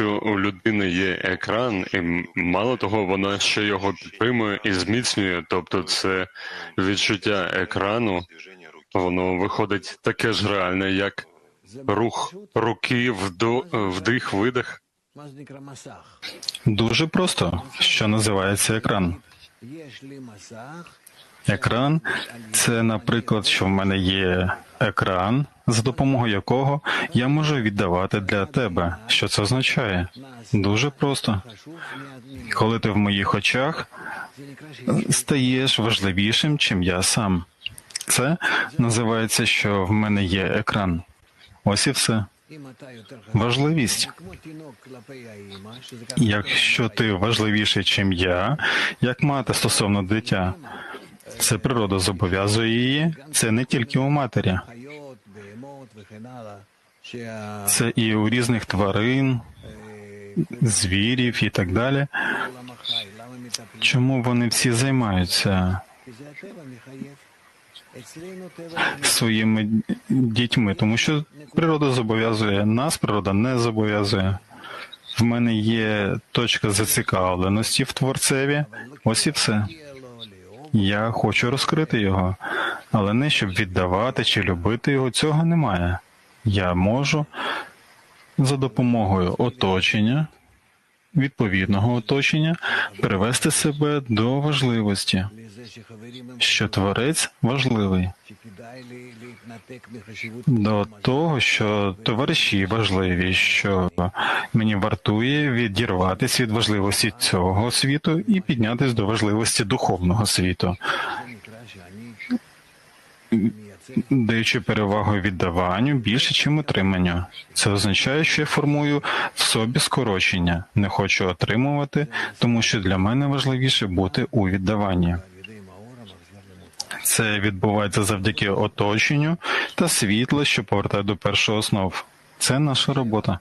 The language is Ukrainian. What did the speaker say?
що у людини є екран, і мало того, вона ще його підтримує і зміцнює. Тобто, це відчуття екрану, воно виходить таке ж реальне, як рух руки вдих, видих. Дуже просто, що називається екран. Екран це, наприклад, що в мене є екран, за допомогою якого я можу віддавати для тебе. Що це означає? Дуже просто. Коли ти в моїх очах стаєш важливішим, чим я сам. Це називається, що в мене є екран. Ось і все. Важливість Якщо ти важливіший, чим я, як мати стосовно дитя. Це природа зобов'язує її. Це не тільки у матері, це і у різних тварин, звірів і так далі. Чому вони всі займаються своїми дітьми? Тому що природа зобов'язує нас, природа не зобов'язує. В мене є точка зацікавленості в творцеві. Ось і все. Я хочу розкрити його, але не щоб віддавати чи любити його, цього немає. Я можу за допомогою оточення відповідного оточення привести себе до важливості, що творець важливий, до того, що товариші важливі, що мені вартує відірватися від важливості цього світу і піднятися до важливості духовного світу даючи перевагу віддаванню більше, чим отриманню. Це означає, що я формую в собі скорочення, не хочу отримувати, тому що для мене важливіше бути у віддаванні. Це відбувається завдяки оточенню та світлу, що повертає до першого основ. Це наша робота.